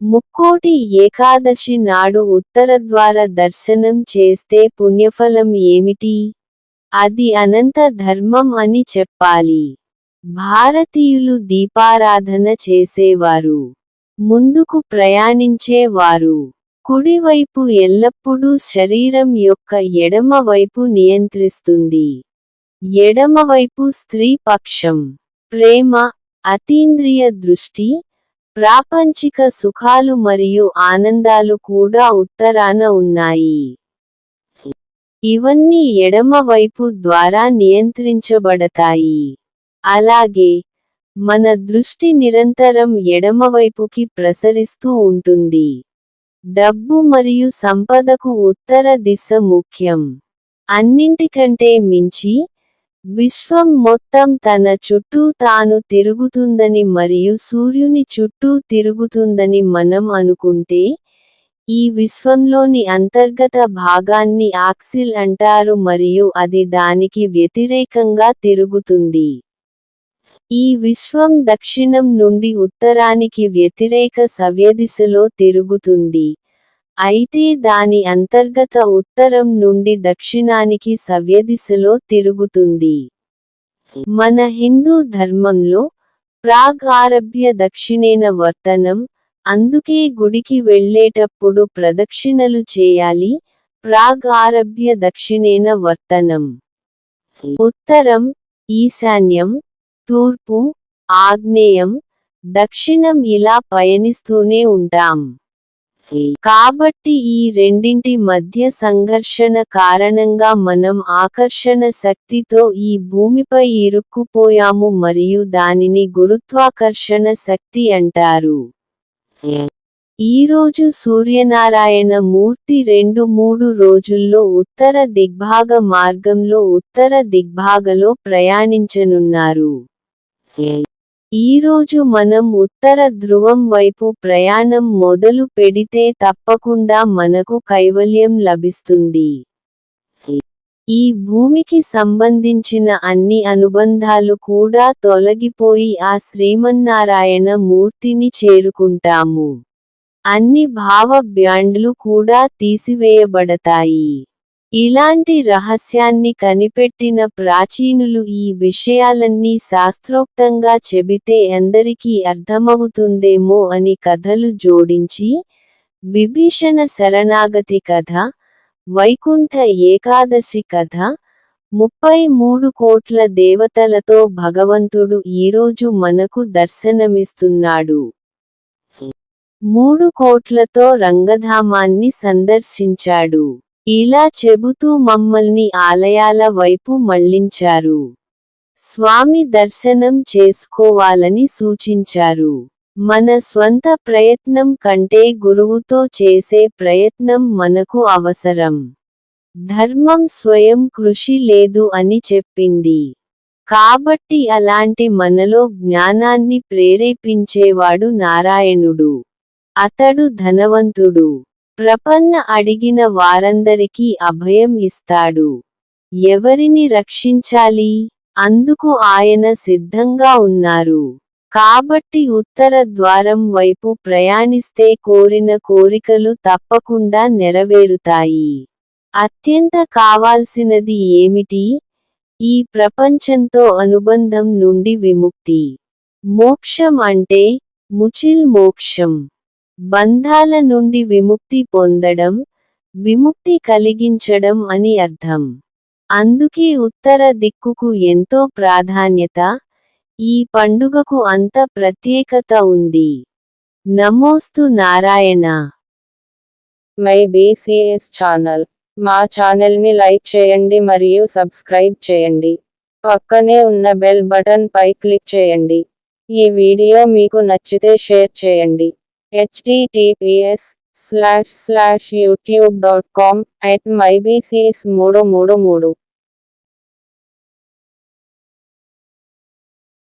ముక్కోటి ఏకాదశి నాడు ఉత్తరద్వార దర్శనం చేస్తే పుణ్యఫలం ఏమిటి? అది అనంత ధర్మం అని చెప్పాలి. భారతీయులు దీపారాధన చేసేవారు. ముందుకు ప్రయాణించేవారు. కుడివైపు ఎల్లప్పుడూ శరీరం యొక్క ఎడమ వైపు నియంత్రిస్తుంది. ఎడమవైపు స్త్రీ పక్షం. ప్రేమ అతీంద్రియ దృష్టి ప్రాపంచిక సుఖాలు మరియు ఆనందాలు కూడా ఉత్తరాన ఉన్నాయి. ఇవన్నీ ఎడమవైపు ద్వారా నియంత్రించబడతాయి. అలాగే మన దృష్టి నిరంతరం ఎడమవైపుకి ప్రసరిస్తూ ఉంటుంది. డబ్బు మరియు సంపదకు ఉత్తర దిశ ముఖ్యం. అన్నింటికంటే మించి విశ్వం మొత్తం తన చుట్టూ తాను తిరుగుతుందని మరియు సూర్యుని చుట్టూ తిరుగుతుందని మనం అనుకుంటే ఈ విశ్వంలోని అంతర్గత భాగాన్ని ఆక్సిల్ అంటారు మరియు అది దానికి వ్యతిరేకంగా తిరుగుతుంది. ఈ విశ్వం దక్షిణం నుండి ఉత్తరానికి వ్యతిరేక సవ్యదిశలో తిరుగుతుంది. అయితే దాని అంతర్గత ఉత్తరం నుండి దక్షిణానికి సవ్యదిశలో తిరుగుతుంది. మన హిందూ ధర్మంలో ప్రాగ్ ఆరభ్య దక్షిణేన వర్తనం అందుకే గుడికి వెళ్ళేటప్పుడు ప్రదక్షిణలు చేయాలి ప్రాగ్ ఆరభ్య దక్షిణేన వర్తనం. ఉత్తరం ఈశాన్యం తూర్పు ఆగ్నేయం దక్షిణం ఇలా పయనిస్తూనే ఉంటాం. కాబట్టి ఈ రెండింటి మధ్య సంఘర్షణ కారణంగా మనం ఆకర్షణ శక్తితో ఈ భూమిపై ఇరుక్కుపోయాము మరియు దానిని గురుత్వాకర్షణ శక్తి అంటారు. ఈరోజు సూర్యనారాయణ మూర్తి రెండు మూడు రోజుల్లో ఉత్తర దిగ్భాగ మార్గంలో ఉత్తర దిగ్భాగలో ప్రయాణించనున్నారు. ఈరోజు మనం ఉత్తర ధ్రువం వైపు ప్రయాణం మొదలు పెడితే తప్పకుండా మనకు కైవల్యం లభిస్తుంది. ఈ భూమికి సంబంధించిన అన్ని అనుబంధాలు కూడా తొలగిపోయి ఆ శ్రీమన్నారాయణ మూర్తిని చేరుకుంటాము. అన్ని భావ బ్యాండ్లు కూడా తీసివేయబడతాయి. ఇలాంటి రహస్యాన్ని కనిపెట్టిన ప్రాచీనులు ఈ విషయాలన్నీ శాస్త్రోక్తంగా చెబితే ఎందరికీ అర్థమవుతుందేమో అని కథలు జోడించి విభీషణ శరణాగతి కథ వైకుంఠ ఏకాదశి కథ ముప్పై మూడు కోట్ల దేవతలతో భగవంతుడు ఈరోజు మనకు దర్శనమిస్తున్నాడు. మూడు కోట్లతో రంగధామాన్ని సందర్శించాడు. ఇలా చెబుతూ మమ్మల్ని ఆలయాల వైపు మళ్ళించారు. స్వామి దర్శనం చేసుకోవాలని సూచించారు. మన స్వంత ప్రయత్నం కంటే గురువుతో చేసే ప్రయత్నం మనకు అవసరం. ధర్మం స్వయం కృషి లేదు అని చెప్పింది. కాబట్టి అలాంటి మనలో జ్ఞానాన్ని ప్రేరేపించేవాడు నారాయణుడు. అతడు ధనవంతుడు. ప్రపన్న అడిగిన వారందరికీ అభయం ఇస్తాడు. ఎవరిని రక్షించాలి? అందుకు ఆయన సిద్ధంగా ఉన్నారు. కాబట్టి ఉత్తర ద్వారం వైపు ప్రయాణిస్తే కోరిన కోరికలు తప్పకుండా నెరవేరుతాయి. అత్యంత కావాల్సినది ఏమిటి? ఈ ప్రపంచంతో అనుబంధం నుండి విముక్తి. మోక్షం అంటే ముచిల్ మోక్షం. బంధాల నుండి విముక్తి పొందడం విముక్తి కలిగించడం అని అర్థం. అందుకే ఉత్తర దిక్కుకు ఎంతో ప్రాధాన్యత ఈ పండుగకు అంత ప్రత్యేకత ఉంది. నమోస్తు నారాయణ. My BCs channel. మా ఛానల్ని లైక్ చేయండి మరియు సబ్స్క్రైబ్ చేయండి. పక్కనే ఉన్న బెల్ బటన్ పై క్లిక్ చేయండి. ఈ వీడియో మీకు నచ్చితే షేర్ చేయండి. HTTPS slash slash YouTube dot com at my BCS మూడు మూడు మూడు.